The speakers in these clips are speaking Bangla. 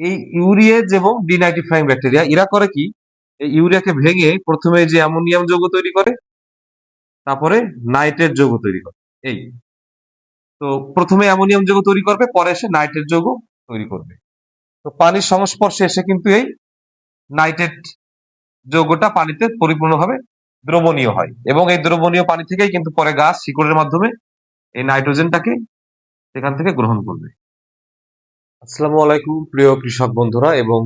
এই ইউরিয়েজ এবং ডিনাইট্রিফাইং ব্যাকটেরিয়া, এরা করে কি? এই ইউরিয়াকে ভেঙে প্রথমে যে অ্যামোনিয়াম যৌগ তৈরি করে, তারপরে নাইট্রেট যৌগ তৈরি করে। এই। তো প্রথমে অ্যামোনিয়াম যৌগ তৈরি করবে, পরে এসে নাইট্রেট যৌগ তৈরি করবে। তো পানির সংস্পর্শে এসে কিন্তু এই নাইট্রেট যৌগটা পানিতে পরিপূর্ণভাবে দ্রবণীয় হয় এবং এই দ্রবণীয় পানি থেকেই কিন্তু পরে গাছ শিকড়ের মাধ্যমে এই নাইট্রোজেনটাকে সেখান থেকে গ্রহণ করবে। আসসালামু আলাইকুম, প্রিয় কৃষক বন্ধুরা এবং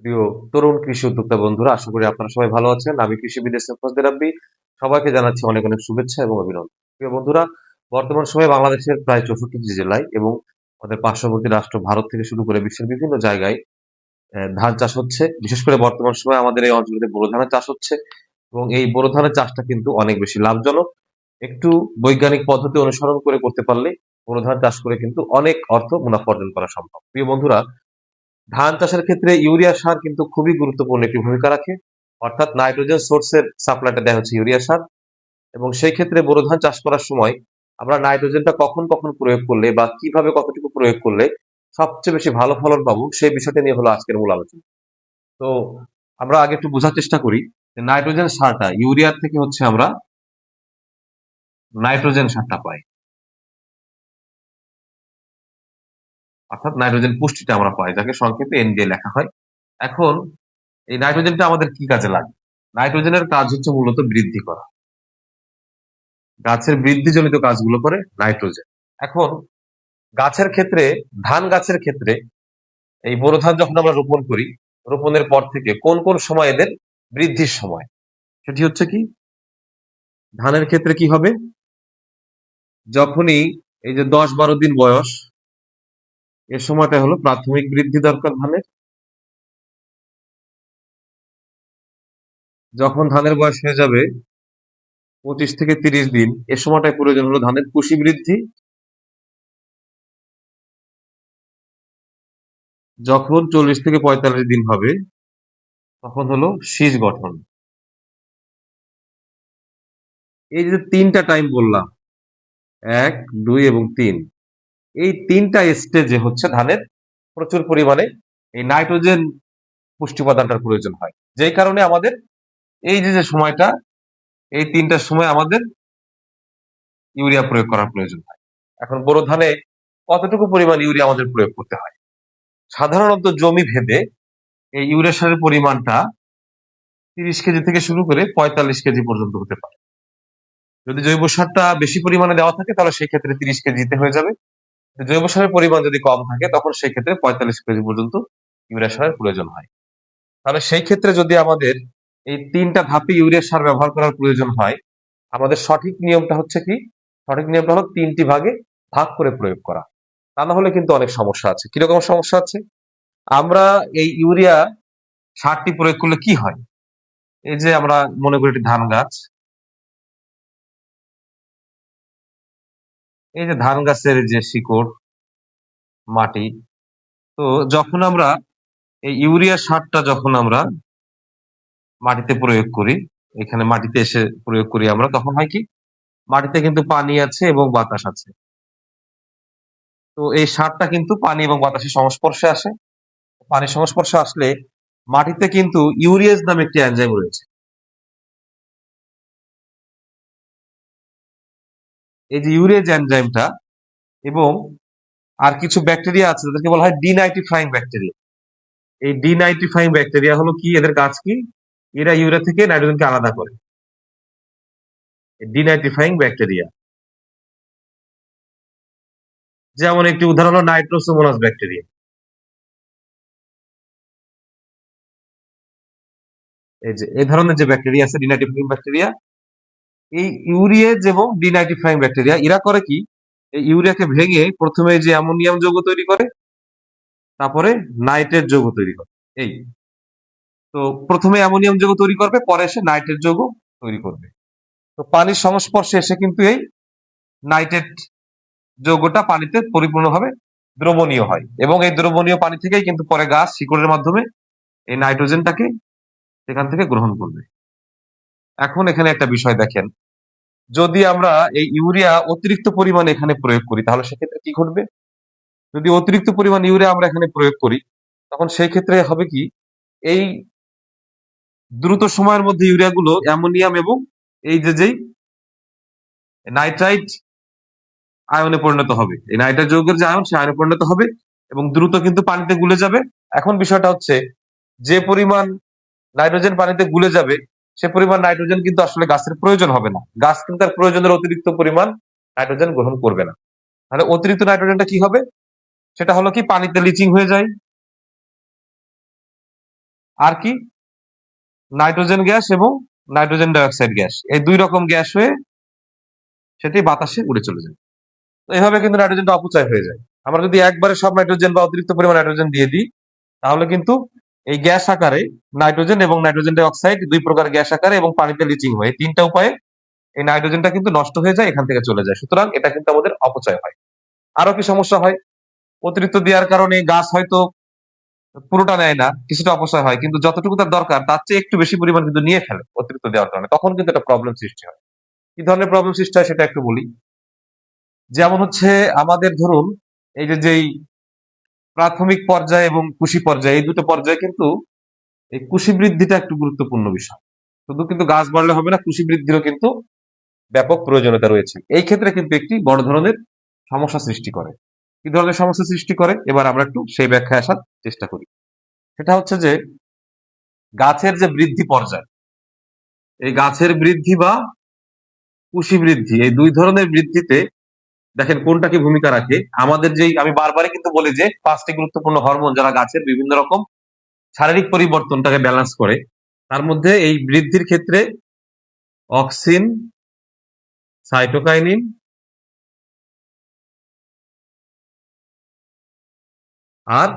প্রিয় তরুণ কৃষি উদ্যোক্তা বন্ধুরা, আশা করি আপনারা সবাই ভালো আছেন। আমি কৃষি বিদেশে ফজদের রাব্বি সবাইকে জানাচ্ছি অনেক অনেক শুভেচ্ছা এবং অভিনন্দন। প্রিয় বন্ধুরা, বর্তমান সময়ে বাংলাদেশের প্রায় চৌষট্টি জেলায় এবং আমাদের পার্শ্ববর্তী রাষ্ট্র ভারত থেকে শুরু করে বিশ্বের বিভিন্ন জায়গায় ধান চাষ হচ্ছে। বিশেষ করে বর্তমান সময়ে আমাদের এই অঞ্চলে বোরো ধানের চাষ হচ্ছে এবং এই বোরো ধানের চাষটা কিন্তু অনেক বেশি লাভজনক। একটু বৈজ্ঞানিক পদ্ধতি অনুসরণ করে করতে পারলে বোরো ধান চাষ করে কিন্তু অনেক অর্থ মুনাফা অর্জন করা সম্ভব। প্রিয় বন্ধুরা, ধান চাষের ক্ষেত্রে ইউরিয়া সার কিন্তু খুবই গুরুত্বপূর্ণ একটি ভূমিকা রাখে। অর্থাৎ নাইট্রোজেন সোর্সের সাপ্লাইটা দেওয়া হচ্ছে ইউরিয়া সার। এবং সেই ক্ষেত্রে বোরো ধান চাষ করার সময় আমরা নাইট্রোজেনটা কখন কখন প্রয়োগ করলে বা কীভাবে কতটুকু প্রয়োগ করলে সবচেয়ে বেশি ভালো ফলন পাবো সেই বিষয়টা নিয়ে হলো আজকের মূল আলোচনা। তো আমরা আগে একটু বোঝার চেষ্টা করি নাইট্রোজেন সারটা ইউরিয়ার থেকে হচ্ছে আমরা নাইট্রোজেন সারটা পাই। অর্থাৎ নাইট্রোজেন পুষ্টিটা আমরা পাই, যাকে সংক্ষেপে এন লেখা হয়। এখন এই নাইট্রোজেনটা আমাদের কি কাজে লাগে? নাইট্রোজেনের কাজ হচ্ছে মূলত বৃদ্ধি করা। গাছের বৃদ্ধিজনিত কাজগুলো করে নাইট্রোজেন। এখন গাছের ক্ষেত্রে, ধান গাছের ক্ষেত্রে এই বোরো ধান যখন আমরা রোপণ করি, রোপণের পর থেকে কোন কোন সময় এদের বৃদ্ধির সময়? সেটি হচ্ছে কি? ধানের ক্ষেত্রে কি হবে? যখনই এই যে দশ বারো দিন বয়স এ সময়টা হলো প্রাথমিক বৃদ্ধি দরকার ধানের। যখন ধানের বয়স হয়ে যাবে পঁচিশ থেকে তিরিশ দিন, এ সময়টায় প্রয়োজন হলো ধানের কুশি বৃদ্ধি। যখন চল্লিশ থেকে পঁয়তাল্লিশ দিন হবে, তখন হলো শীষ গঠন। এই যে তিনটা টাইম বললাম, এক, দুই এবং তিন। এই তিনটা স্টেজে হচ্ছে ধানের প্রচুর পরিমাণে এই নাইট্রোজেন পুষ্টি উপাদানটার প্রয়োজন হয়। যেই কারণে আমাদের এই যে যে সময়টা, এই তিনটা সময় আমাদের ইউরিয়া প্রয়োগ করার প্রয়োজন হয়। এখন বোরো ধানে কতটুকু পরিমাণ ইউরিয়া আমাদের প্রয়োগ করতে হয়? সাধারণত জমি ভেদে এই ইউরিয়া সারের পরিমাণটা তিরিশ কেজি থেকে শুরু করে পঁয়তাল্লিশ কেজি পর্যন্ত হতে পারে। যদি জৈব সারটা বেশি পরিমাণে দেওয়া থাকে, তাহলে সেই ক্ষেত্রে তিরিশ কেজিতে হয়ে যাবে। জৈব সারের পরিমাণ যদি কম থাকে, তখন সেই ক্ষেত্রে পঁয়তাল্লিশ কেজি পর্যন্ত ইউরিয়া সারের প্রয়োজন হয়। তাহলে সেই ক্ষেত্রে যদি আমাদের এই তিনটা ধাপে ইউরিয়া সার ব্যবহার করার প্রয়োজন হয়, আমাদের সঠিক নিয়মটা হচ্ছে কি? সঠিক নিয়মটা হলো তিনটি ভাগে ভাগ করে প্রয়োগ করা। তা না হলে কিন্তু অনেক সমস্যা আছে। কীরকম সমস্যা আছে? আমরা এই ইউরিয়া সারটি প্রয়োগ করলে কি হয়? এই যে আমরা মনে করি একটি ধান গাছ। এই যে ধান গাছের যে শিকড়, মাটি, তো যখন আমরা এই ইউরিয়া সারটা যখন আমরা মাটিতে প্রয়োগ করি, এখানে মাটিতে এসে প্রয়োগ করি আমরা, তখন হয় কি? মাটিতে কিন্তু পানি আছে এবং বাতাস আছে। তো এই সারটা কিন্তু পানি এবং বাতাসের সংস্পর্শে আসে। পানির সংস্পর্শে আসলে মাটিতে কিন্তু ইউরিয়াজ নামে একটি এনজাইম রয়েছে। এই যে ইউরিয়াজ এনজাইমটা এবং আর কিছু ব্যাকটেরিয়া আছে, তাদেরকে বলা হয় ডিনাইট্রিফাইং ব্যাকটেরিয়া এই ডিনাইট্রিফাইং ব্যাকটেরিয়া হলো কি? এদের কাজ কি? এরা ইউরিয়া থেকে নাইট্রোজেনকে আলাদা করে। ডিনাইট্রিফাইং ব্যাকটেরিয়া যেমন একটি উদাহরণ হলো নাইট্রোসোমোনাস ব্যাকটেরিয়া এই যে, এই ধরনের যে ব্যাকটেরিয়া আছে ডিনাইট্রিফাইং ব্যাকটেরিয়া এই ইউরিয়েজ এবং ডিনাইট্রিফাইং ব্যাকটেরিয়া, এরা করে কি? এই ইউরিয়াকে ভেঙে প্রথমে যে অ্যামোনিয়াম যৌগ তৈরি করে, তারপরে নাইট্রেট যৌগ তৈরি করে। এই। তো প্রথমে অ্যামোনিয়াম যৌগ তৈরি করবে, পরে এসে নাইট্রেট যৌগ তৈরি করবে। তো পানির সংস্পর্শে এসে কিন্তু এই নাইট্রেট যৌগটা পানিতে পরিপূর্ণভাবে দ্রবণীয় হয়। এবং এই দ্রবণীয় পানি থেকেই কিন্তু পরে গাছ শিকড়ের মাধ্যমে এই নাইট্রোজেনটাকে সেখান থেকে গ্রহণ করবে। এখন এখানে একটা বিষয় দেখেন। যদি আমরা এই ইউরিয়া অতিরিক্ত পরিমাণে এখানে প্রয়োগ করি, তাহলে সেক্ষেত্রে কি ঘটবে? যদি অতিরিক্ত পরিমাণ ইউরিয়া আমরা এখানে প্রয়োগ করি, তখন সেই ক্ষেত্রে হবে কি? এই দ্রুত সময়ের মধ্যে ইউরিয়াগুলো অ্যামোনিয়াম এবং এই যে যেই নাইট্রাইট আয়নে পরিণত হবে। এই নাইট্রাইট যৌগের যে আয়ন, সে আয়নে পরিণত হবে এবং দ্রুত কিন্তু পানিতে গুলে যাবে। এখন বিষয়টা হচ্ছে, যে পরিমাণ নাইট্রোজেন পানিতে গুলে যাবে সে পরিমাণ নাইট্রোজেন কিন্তু আসলে গাছের প্রয়োজন হবে না। গাছ কিন্তু তার প্রয়োজনের অতিরিক্ত পরিমাণ নাইট্রোজেন গ্রহণ করবে না। তাহলে অতিরিক্ত নাইট্রোজেনটা কি হবে? সেটা হলো কি পানিতে লিচিং হয়ে যায়। আর কি? নাইট্রোজেন গ্যাস এবং নাইট্রোজেন ডাইঅক্সাইড গ্যাস। এই দুই রকম গ্যাস হয়ে সেটি বাতাসে উড়ে চলে যায়। তো এভাবে কিন্তু নাইট্রোজেনটা অপচয় হয়ে যায়। আমরা যদি একবারে সব নাইট্রোজেন বা অতিরিক্ত পরিমাণ নাইট্রোজেন দিয়ে দিই, তাহলে কিন্তু এই গ্যাস আকারে নাইট্রোজেন এবং নাইট্রোজেন ডাইঅক্সাইড দুই প্রকার গ্যাস আকারে এবং পানিতে লিচিং হয়ে। তিনটা উপায়ে এই নাইট্রোজেনটা কিন্তু নষ্ট হয়ে যায়, এখান থেকে চলে যায়। সুতরাং এটা কিন্তু আমাদের অপচয় হয়। আরও কি সমস্যা হয়? অতিরিক্ত দেওয়ার কারণে গাছ হয়তো পুরোটা নেয় না, কিছুটা অপচয় হয়, কিন্তু যতটুকু তার দরকার, তার চেয়ে একটু বেশি পরিমাণ কিন্তু নিয়ে ফেলে অতিরিক্ত দেওয়ার কারণে। তখন কিন্তু একটা প্রবলেম সৃষ্টি হয়। কি ধরনের প্রবলেম সৃষ্টি হয় সেটা একটু বলি। যেমন হচ্ছে আমাদের ধরুন, এই যে যেই প্রাথমিক পর্যায়ে এবং কুশি পর্যায়ে, এই দুটো পর্যায়ে কিন্তু এই কুশি বৃদ্ধিটা একটু গুরুত্বপূর্ণ বিষয়। শুধু কিন্তু গাছ বাড়লে হবে না, কুশি বৃদ্ধিরও কিন্তু ব্যাপক প্রয়োজনীয়তা রয়েছে। এই ক্ষেত্রে কিন্তু একটি বড় ধরনের সমস্যা সৃষ্টি করে। কি ধরনের সমস্যা সৃষ্টি করে? এবার আমরা একটু সেই ব্যাখ্যায় আসার চেষ্টা করি। সেটা হচ্ছে যে, গাছের যে বৃদ্ধি পর্যায়, এই গাছের বৃদ্ধি বা কুশি বৃদ্ধি, এই দুই ধরনের বৃদ্ধিতে দেখেন কোনটা কি ভূমিকা রাখে? আমাদের যেই, আমি বারবারই কিন্তু বলি যে, পাঁচটি গুরুত্বপূর্ণ হরমোন যারা গাছের বিভিন্ন রকম শারীরিক পরিবর্তনটাকে ব্যালেন্স করে, তার মধ্যে এই বৃদ্ধির ক্ষেত্রে অক্সিন, সাইটোকাইনিন, আর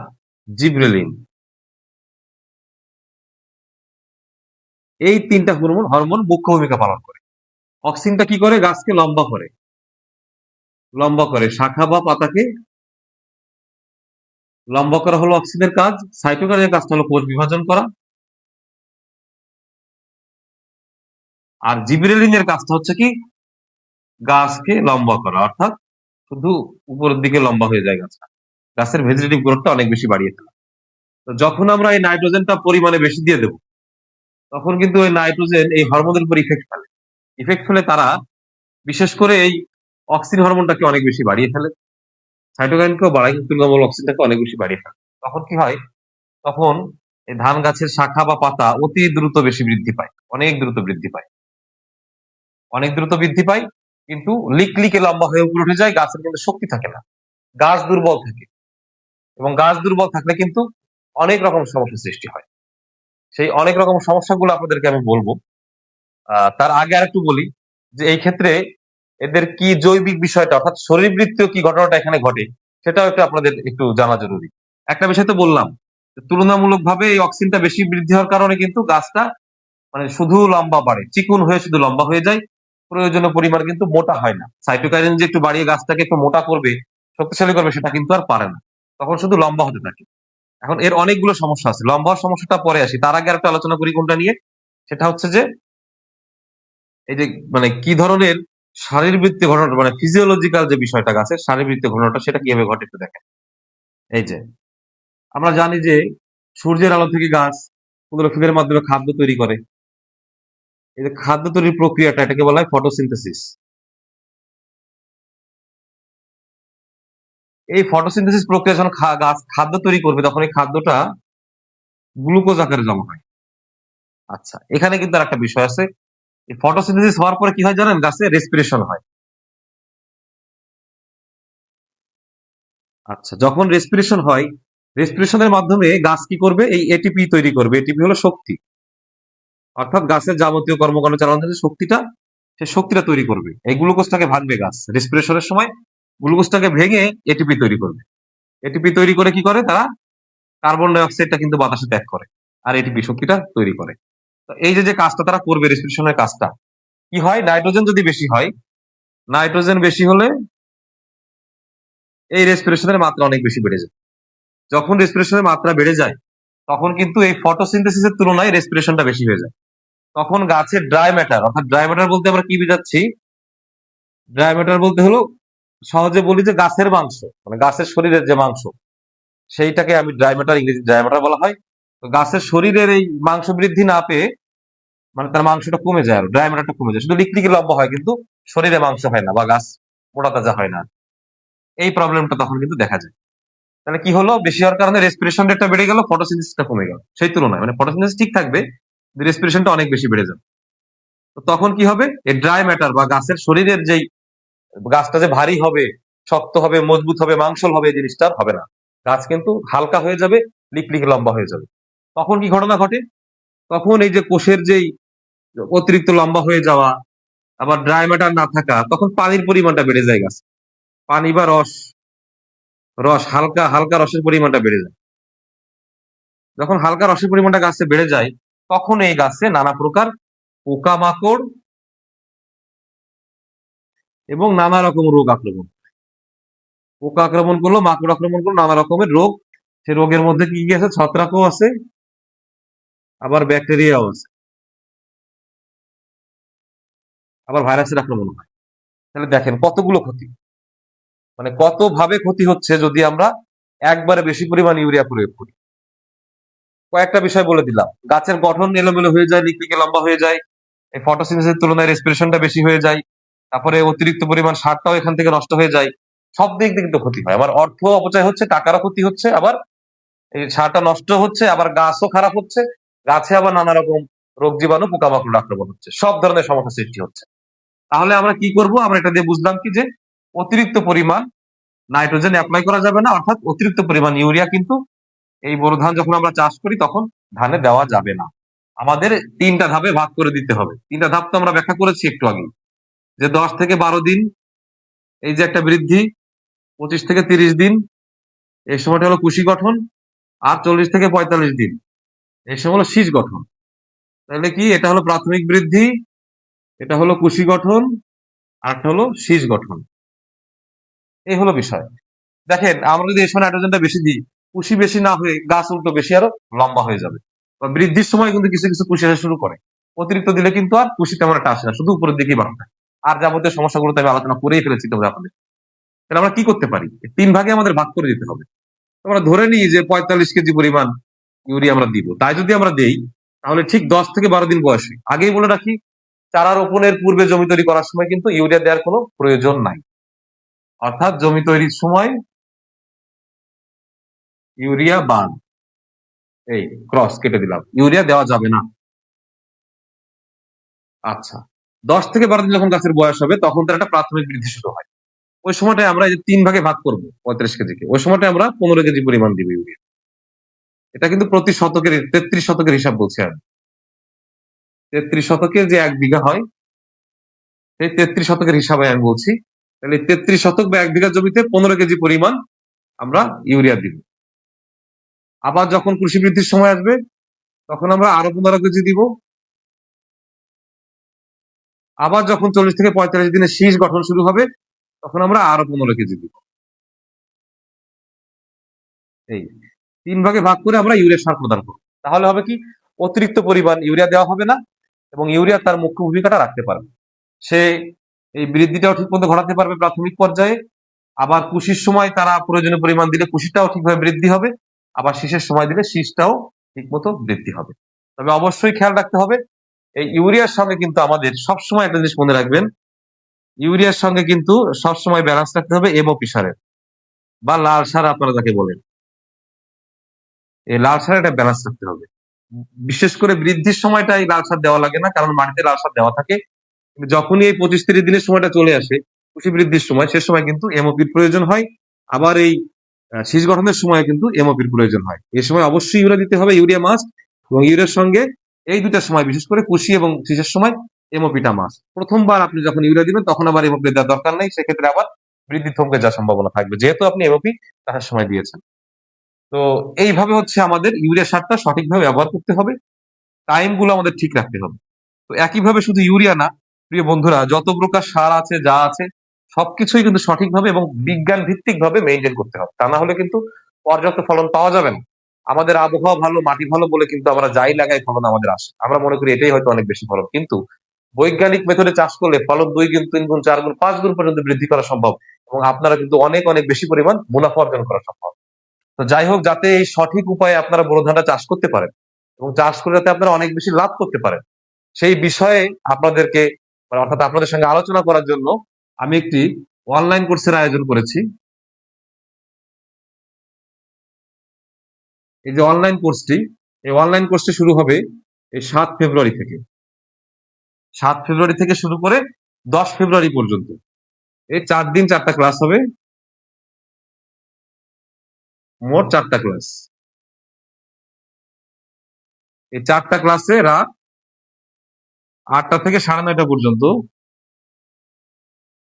জিব্রেলিন। এই তিনটা হরমোন হরমোন মুখ্য ভূমিকা পালন করে। অক্সিনটা কি করে? গাছকে লম্বা করে। লম্বা করে, শাখা বা পাতাকে লম্বা করা হলো অক্সিজেনের কাজ সাইটোকাইনের কাজটা হলো কোষ বিভাজন করা। আর জিব্রেলিনের কাজটা হচ্ছে কি? গাছকে লম্বা করা, অর্থাৎ শুধু উপরের দিকে লম্বা হয়ে যায় গাছটা। গাছের ভেজিটেটিভ গ্রোথটা অনেক বেশি বাড়িয়ে ফেলা তো যখন আমরা এই নাইট্রোজেনটা পরিমাণে বেশি দিয়ে দেব, তখন কিন্তু ওই নাইট্রোজেন এই হরমোনের উপর ইফেক্ট ফেলে। ইফেক্ট ফেলে তারা, বিশেষ করে এই অক্সিন হরমোনটাকে অনেক বেশি বাড়িয়ে ফেলে। সাইটোকাইনকেও বাড়ায়, কিন্তু তুলনামূলক অক্সিজেনটাকে অনেক বেশি বাড়িয়ে ফেলে। তখন কি হয়? তখন এই ধান গাছের শাখা বা পাতা অতি দ্রুত বেশি বৃদ্ধি পায়, অনেক দ্রুত বৃদ্ধি পায়। অনেক দ্রুত বৃদ্ধি পায়, কিন্তু লিক লিকে লম্বা হয়ে উপরে উঠে যায়, গাছের কিন্তু শক্তি থাকে না। গাছ দুর্বল থাকে। এবং গাছ দুর্বল থাকলে কিন্তু অনেক রকম সমস্যা সৃষ্টি হয়। সেই অনেক রকম সমস্যাগুলো আপনাদেরকে আমি বলব। তার আগে আর একটু বলি যে এই ক্ষেত্রে এদের কি জৈবিক বিষয়টা, অর্থাৎ শরীরবৃত্তীয় কি ঘটনাটা এখানে ঘটে, সেটাও একটু আপনাদের একটু জানা জরুরি। একটা বিষয় তো বললাম তুলনামূলক ভাবে এই অক্সিজেনটা বেশি বৃদ্ধি হওয়ার কারণে কিন্তু গাছটা মানে শুধু লম্বা বাড়ে, চিকুন হয়ে শুধু লম্বা হয়ে যায়, প্রয়োজনীয় পরিমাণ কিন্তু মোটা হয় না। সাইটোকাইনিন যে একটু বাড়িয়ে গাছটাকে একটু মোটা করবে, শক্তিশালী করবে, সেটা কিন্তু আর পারে না। তখন শুধু লম্বা হতে থাকে। এখন এর অনেকগুলো সমস্যা আছে। লম্বা হওয়ার সমস্যাটা পরে আসি। তার আগে আর একটা আলোচনা করি কোনটা নিয়ে। সেটা হচ্ছে যে, এই যে মানে কি ধরনের শারীরবৃত্তীয় ঘটনা মানে ফিজিওলজিক্যাল যে বিষয়টা গাছের শারীরবৃত্তীয় ঘটনাটা সেটা কীভাবে ঘটে একটু দেখেন। এই যে, আমরা জানি যে সূর্যের আলো থেকে গাছ ক্লোরোফিলের মাধ্যমে খাদ্য তৈরি করে। এই যে খাদ্য তৈরির প্রক্রিয়াটা, এটাকে বলা হয় ফটোসিনথেসিস এই ফটোসিনথেসিস প্রক্রিয়া যখন গাছ খাদ্য তৈরি করবে, তখন এই খাদ্যটা গ্লুকোজ আকারে জমা হয়। আচ্ছা এখানে কিন্তু আর একটা বিষয় আছে। ফটোসিনথেসিস হওয়ার পরে কি হয় জানেন? গাছে রেসপিরেশন হয়। আচ্ছা যখন রেসপিরেশন হয় রেসপিরেশনের মাধ্যমে গাছ কি করবে? এই এটিপি তৈরি করবে। এটিপি হলো শক্তি। অর্থাৎ গাছের যাবতীয় কর্মকাণ্ড চালানোর জন্য শক্তিটা সে শক্তিটা তৈরি করবে। এই গ্লুকোজটাকে ভাঙবে গাছ। রেসপিরেশনের সময় গ্লুকোজটাকে ভেঙে এটিপি তৈরি করবে। এটিপি তৈরি করে কি করে তারা? কার্বন ডাই অক্সাইডটা কিন্তু বাতাসে ত্যাগ করে। আর এটিপি শক্তিটা তৈরি করে। এই যে যে কাজটা তারা করবে রেসপিরেশনের কাজটা, কি হয়? নাইট্রোজেন যদি বেশি হয় নাইট্রোজেন বেশি হলে এই রেসপিরেশনের মাত্রা অনেক বেশি বেড়ে যায়। যখন রেসপিরেশনের মাত্রা বেড়ে যায়, তখন কিন্তু এই ফটোসিনথেসিসের তুলনায় রেসপিরেশনটা বেশি হয়ে যায়। তখন গাছের ড্রাই ম্যাটার অর্থাৎ ড্রাই ম্যাটার বলতে আমরা কি বোঝাচ্ছি? ড্রাই ম্যাটার বলতে হলো, সহজে বলি যে গাছের মাংস মানে গাছের শরীরের যে মাংস, সেইটাকে আমি ড্রাই ম্যাটার ইংরেজি ড্রাই ম্যাটার বলা হয়। তো গাছের শরীরের এই মাংস বৃদ্ধি না পেয়ে মানে তার মাংসটা কমে যায় ড্রাই ম্যাটারটা কমে যায়। শুধু লিকলিকে লম্বা হয়, কিন্তু শরীরে মাংস হয় না বা গাছ মোটা তাজা হয় না। এই প্রবলেমটা তখন কিন্তু দেখা যায়। তাহলে কি হলো? বেশি হওয়ার কারণে রেসপিরেশন রেটটা বেড়ে গেল ফটোসিনথেসিসটা কমে গেল। সেই তুলনায় মানে ফটোসিনথেসিস ঠিক থাকবে রেসপিরেশনটা অনেক বেশি বেড়ে যাবে। তো তখন কি হবে? এই ড্রাই ম্যাটার বা গাছের শরীরের যেই গাছটা যে ভারী হবে, শক্ত হবে, মজবুত হবে, মাংসল হবে, এই জিনিসটা হবে না। গাছ কিন্তু হালকা হয়ে যাবে, লিকলিক লম্বা হয়ে যাবে। তখন কি ঘটনা ঘটে? তখন এই যে কোষের যেই অতিরিক্ত লম্বা হয়ে যাওয়া, আবার ড্রাই ম্যাটার না থাকা, তখন পানির পরিমাণটা বেড়ে যায় গাছ। পানি বা রস রস, হালকা হালকা রসের পরিমাণটা বেড়ে যায়। যখন হালকা রসের পরিমাণটা গাছে বেড়ে যায়, তখন এই গাছে নানা প্রকার পোকামাকড় এবং নানা রকম রোগ আক্রমণ পোকা আক্রমণ করল মাকড় আক্রমণ করল, নানা রকমের রোগ। সে রোগের মধ্যে কি কি আছে? ছত্রাকও আছে, আবার ব্যাকটেরিয়াও আছে। আবার ভাইরাসের আক্রমণ হয়। তাহলে দেখেন কতগুলো ক্ষতি। মানে কত ভাবে ক্ষতি হচ্ছে যদি আমরা একবারে বেশি পরিমাণ ইউরিয়া প্রয়োগ করি। কয়েকটা বিষয় বলে দিলাম। গাছের গঠন এলোমেলো হয়ে যায় লিকলিকে লম্বা হয়ে যায়, এই ফটোসিনথেসিসের তুলনায় রেসপিরেশনটা বেশি হয়ে যায়, তারপরে অতিরিক্ত পরিমাণ সারটাও এখান থেকে নষ্ট হয়ে যায়। সব দিক দিয়ে কিন্তু ক্ষতি হয়। আবার অর্থ অপচয় হচ্ছে, টাকারও ক্ষতি হচ্ছে, আবার এই সারটা নষ্ট হচ্ছে, আবার গাছও খারাপ হচ্ছে, গাছে আবার নানা রকম রোগ জীবাণু, পোকামাকড় আক্রমণ হচ্ছে। সব ধরনের সমস্যা সৃষ্টি হচ্ছে। তাহলে আমরা কি করব? আমরা এটা দিয়ে বুঝলাম কি যে অতিরিক্ত পরিমাণ নাইট্রোজেন অ্যাপ্লাই করা যাবে না, অর্থাৎ অতিরিক্ত পরিমাণ ইউরিয়া কিন্তু এই বোরো ধান যখন আমরা চাষ করি তখন ধানে দেওয়া যাবে না। আমাদের তিনটা ধাপে ভাগ করে দিতে হবে। তিনটা ধাপ তো আমরা ব্যাখ্যা করেছি একটু আগে যে দশ থেকে বারো দিন এই যে একটা বৃদ্ধি, পঁচিশ থেকে তিরিশ দিন, এই সময়টা হলো কুশি গঠন, আর চল্লিশ থেকে পঁয়তাল্লিশ দিন, এই সময় হলো শীষ গঠন। তাহলে কি? এটা হলো প্রাথমিক বৃদ্ধি এটা হলো কুশি গঠন, আর একটা হলো শীষ গঠন। এই হলো বিষয়। দেখেন, আমরা যদি এই সময় নাইট্রোজেনটা বেশি দিই, কুশি বেশি না হয়ে গাছ উল্টো বেশি আরও লম্বা হয়ে যাবে। বৃদ্ধির সময় কিন্তু কিছু কিছু কুশি আসা শুরু করে। অতিরিক্ত দিলে কিন্তু আর কুশি তেমন একটা আসে না, শুধু উপরের দিকেই বাড়তে আর যাবতীয় সমস্যাগুলো তো আমি আলোচনা করেই ফেলেছি তোমরা আপনাদের। তাহলে আমরা কি করতে পারি? তিন ভাগে আমাদের ভাগ করে দিতে হবে। আমরা ধরে নিই যে পঁয়তাল্লিশ কেজি পরিমাণ ইউরিয়া আমরা দিব। তাই যদি আমরা দেই, তাহলে ঠিক দশ থেকে বারো দিন বয়সে। আগেই বলে রাখি চারা রোপণের পূর্বে জমি তৈরি করার সময় কিন্তু ইউরিয়া দেওয়ার কোনো প্রয়োজন নাই। অর্থাৎ জমি তৈরির সময় ইউরিয়া বাদ। এই ক্রস কেটে দিলাম। ইউরিয়া দেওয়া যাবে না। আচ্ছা দশ থেকে বারো দিন যখন গাছের বয়স হবে, তখন তার একটা প্রাথমিক বৃদ্ধি শুরু হয়। ওই সময়টায় আমরা এই যে তিন ভাগে ভাগ করব, পঁয়ত্রিশ কেজিকে ওই সময়টায় আমরা পনেরো কেজি পরিমাণ দিব ইউরিয়া। এটা কিন্তু প্রতি শতকের, তেত্রিশ শতকের হিসাব বলছি আমি। তেত্রিশ শতকের যে এক বিঘা হয়, সেই তেত্রিশ শতকের হিসাবে আমি বলছি, তাহলে তেত্রিশ শতক বা এক বিঘা জমিতে পনেরো কেজি পরিমাণ আমরা ইউরিয়া দিব। আবার যখন কৃষি বৃদ্ধির সময় আসবে, তখন আমরা আরও পনেরো কেজি দিব। আবার যখন চল্লিশ থেকে পঁয়তাল্লিশ দিনে শীষ গঠন শুরু হবে, তখন আমরা আরও পনেরো কেজি দিব। এই তিন ভাগে ভাগ করে আমরা ইউরিয়া সার প্রদান করব। তাহলে হবে কি? অতিরিক্ত পরিমাণ ইউরিয়া দেওয়া হবে না এবং ইউরিয়া তার মুখ্য ভূমিকাটা রাখতে পারবে। সে এই বৃদ্ধিটাও ঠিক মতো ঘটাতে পারবে প্রাথমিক পর্যায়ে। আবার কুশির সময় তারা প্রয়োজনীয় পরিমাণ দিলে কুশিটাও ঠিকভাবে বৃদ্ধি হবে। আবার শীষের সময় দিলে শীষটাও ঠিক মতো বৃদ্ধি হবে। তবে অবশ্যই খেয়াল রাখতে হবে, এই ইউরিয়ার সঙ্গে কিন্তু আমাদের সবসময় একটা জিনিস মনে রাখবেন, ইউরিয়ার সঙ্গে কিন্তু সবসময় ব্যালেন্স রাখতে হবে এমওপি সারের বা লাল সার আপনারা যাকে বলেন। এই লাল সারের একটা ব্যালেন্স রাখতে হবে। বিশেষ করে বৃদ্ধির সময়টা এই লাল সার দেওয়া লাগে না, কারণ মাটিতে লাল সার দেওয়া থাকে। যখনই এই পঁচিশ তিরিশ দিনের সময়টা চলে আসে, কৃষি বৃদ্ধির সময়, সে সময় কিন্তু এমওপির প্রয়োজন হয়। আবার এই শীষ গঠনের সময় কিন্তু এমওপির প্রয়োজন হয়। এই সময় অবশ্যই ইউরিয়া দিতে হবে, ইউরিয়া মাস্ট এবং ইউরিয়ার সঙ্গে এই দুটা সময়, বিশেষ করে কুশি এবং শীষের সময় এমওপিটা মাস্ট। প্রথমবার আপনি যখন ইউরিয়া দিবেন, তখন আবার এমওপি দেওয়ার দরকার নেই। সেক্ষেত্রে আবার বৃদ্ধি থমকে যাওয়ার সম্ভাবনা থাকবে। যেহেতু আপনি এমওপি তার সময় দিয়েছেন। তো এইভাবে হচ্ছে আমাদের ইউরিয়া সারটা সঠিকভাবে ব্যবহার করতে হবে। টাইমগুলো আমাদের ঠিক রাখতে হবে। তো একইভাবে শুধু ইউরিয়া না, প্রিয় বন্ধুরা, যত প্রকার সার আছে, যা আছে, সবকিছুই কিন্তু সঠিকভাবে এবং বিজ্ঞান ভিত্তিক ভাবে মেনটেন করতে হবে। তা না হলে কিন্তু পর্যাপ্ত ফলন পাওয়া যাবে না। আমাদের আবহাওয়া ভালো, মাটি ভালো বলে কিন্তু আমরা যাই লাগাই, ফলন আমাদের আসে আমরা মনে করি এটাই হয়তো অনেক বেশি ফলন। কিন্তু বৈজ্ঞানিক মেথডে চাষ করলে ফলন দুই গুণ, তিন গুণ, চার গুণ, পাঁচ গুণ পর্যন্ত বৃদ্ধি করা সম্ভব এবং আপনারা কিন্তু অনেক অনেক বেশি পরিমাণ মুনাফা অর্জন করা সম্ভব। তো যাই হোক, যাতে এই সঠিক উপায়ে আপনারা বোরো ধানটা চাষ করতে পারেন এবং চাষ করে যাতে আপনারা অনেক বেশি লাভ করতে পারেন। সেই বিষয়ে আপনাদেরকে, অর্থাৎ আপনাদের সঙ্গে আলোচনা করার জন্য আমি একটি অনলাইন কোর্সের আয়োজন করেছি। এই যে অনলাইন কোর্সটি এই অনলাইন কোর্সটি শুরু হবে এই সাত ফেব্রুয়ারি থেকে। সাত ফেব্রুয়ারি থেকে শুরু করে দশ ফেব্রুয়ারি পর্যন্ত। এই চার দিন, চারটা ক্লাস হবে। মোট চারটা ক্লাস এই চারটা ক্লাসে রাত আটটা থেকে সাড়ে নয়টা পর্যন্ত,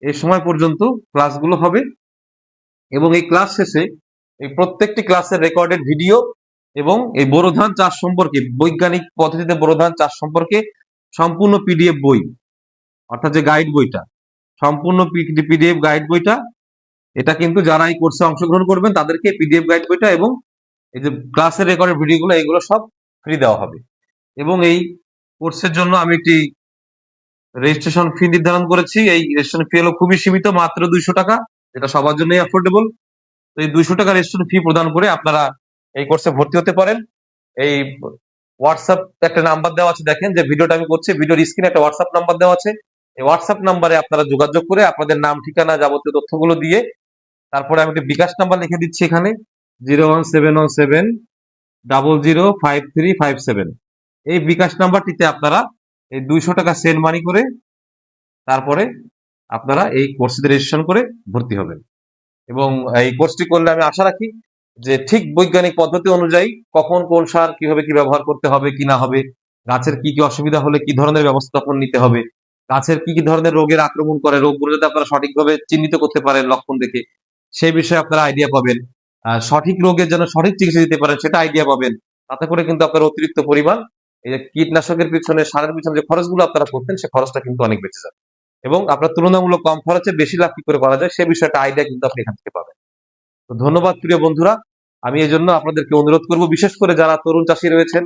এই সময় পর্যন্ত ক্লাসগুলো হবে এবং এই ক্লাস শেষে এই প্রত্যেকটি ক্লাসের রেকর্ডেড ভিডিও এবং এই বোরো ধান চাষ সম্পর্কে, বৈজ্ঞানিক পদ্ধতিতে বোরো ধান চাষ সম্পর্কে সম্পূর্ণ পিডিএফ বই, অর্থাৎ যে গাইড বইটা, সম্পূর্ণ পিডিএফ গাইড বইটা এটা কিন্তু যারা এই কোর্সে অংশগ্রহণ করবেন, তাদেরকে পিডিএফ গাইড বইটা এবং এই যে ক্লাসের রেকর্ডের ভিডিওগুলো এগুলো সব ফ্রি দেওয়া হবে। এবং এই কোর্সের জন্য আমি একটি রেজিস্ট্রেশন ফি নির্ধারণ করেছি। এই রেজিস্ট্রেশন ফি হলো খুবই সীমিত, মাত্র দুইশো টাকা, যেটা সবার জন্যই অ্যাফোর্ডেবল তো এই দুইশো টাকা রেজিস্ট্রেশন ফি প্রদান করে আপনারা এই কোর্সে ভর্তি হতে পারেন। এই হোয়াটসঅ্যাপ একটা নাম্বার দেওয়া আছে, দেখেন যে ভিডিওটা আমি করছি ভিডিওর স্ক্রিনে একটা হোয়াটসঅ্যাপ নাম্বার দেওয়া আছে। এই হোয়াটসঅ্যাপ নাম্বারে আপনারা যোগাযোগ করে আপনাদের নাম, ঠিকানা যাবতীয় তথ্যগুলো দিয়ে তারপরে আমি একটা বিকাশ নাম্বার লিখে দিচ্ছি এখানে, zero one seven one seven double zero five three five seven. এই বিকাশ নাম্বারটিতে আপনারা এই দুইশো টাকা সেন্ড মানি করে তারপরে আপনারা এই কোর্সটিতে রেজিস্ট্রেশন করে ভর্তি হবেন। এবং এই কোর্সটি করলে আমি আশা রাখি যে ঠিক বৈজ্ঞানিক পদ্ধতি অনুযায়ী কখন কোন সার কীভাবে কি ব্যবহার করতে হবে, কি না হবে, গাছের কি কি অসুবিধা হলে কি ধরনের ব্যবস্থাপন নিতে হবে, গাছের কি কি ধরনের রোগের আক্রমণ করে, রোগগুলো যাতে আপনারা সঠিকভাবে চিহ্নিত করতে পারেন লক্ষণ দেখে সেই বিষয়ে আপনারা আইডিয়া পাবেন। সঠিক রোগের জন্য সঠিক চিকিৎসা দিতে পারেন, সেটা আইডিয়া পাবেন। তাতে করে কিন্তু আপনার অতিরিক্ত পরিমাণ এই যে কীটনাশকের পিছনে, সারের পিছনে যে খরচগুলো আপনারা করতেন, সে খরচটা কিন্তু অনেক বেঁচে যাবে। এবং আপনার তুলনামূলক কম খরচে বেশি লাভ কি করে করা যায়, সে বিষয়টা আইডিয়া কিন্তু আপনি এখান থেকে পাবেন। তো ধন্যবাদ প্রিয় বন্ধুরা। আমি এই জন্য আপনাদেরকে অনুরোধ করব, বিশেষ করে যারা তরুণ চাষী রয়েছেন,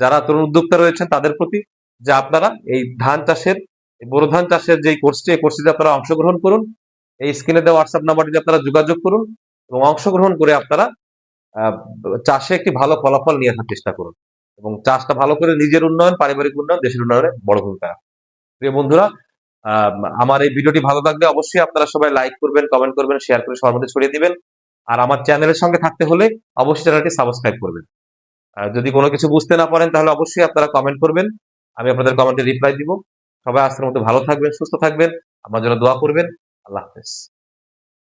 যারা তরুণ উদ্যোক্তা রয়েছেন, তাদের প্রতি যে আপনারা এই ধান চাষের বোরো ধান চাষের যে কোর্সটি এই কোর্সটিতে আপনারা অংশগ্রহণ করুন। এই স্ক্রিনে দেওয়া হোয়াটসঅ্যাপ নাম্বারটিতে আপনারা যোগাযোগ করুন এবং অংশগ্রহণ করে আপনারা চাষে একটি ভালো ফলাফল নিয়ে আসার চেষ্টা করুন এবং চাষটা ভালো করে নিজের উন্নয়ন, পারিবারিক উন্নয়ন, দেশের উন্নয়নে বড় ভূমিকা প্রিয় বন্ধুরা আমার এই ভিডিওটি ভালো লাগলে অবশ্যই আপনারা সবাই লাইক করবেন কমেন্ট করবেন শেয়ার করে সবার মধ্যে ছড়িয়ে দিবেন। আর আমার চ্যানেলের সঙ্গে থাকতে হলে অবশ্যই চ্যানেলটি সাবস্ক্রাইব করবেন। যদি কোনো কিছু বুঝতে না পারেন, তাহলে অবশ্যই আপনারা কমেন্ট করবেন। আমি আপনাদের কমেন্টে রিপ্লাই দিব। সবাই আজকের মতো ভালো থাকবেন, সুস্থ থাকবেন। আমার জন্য দোয়া করবেন। আল্লাহ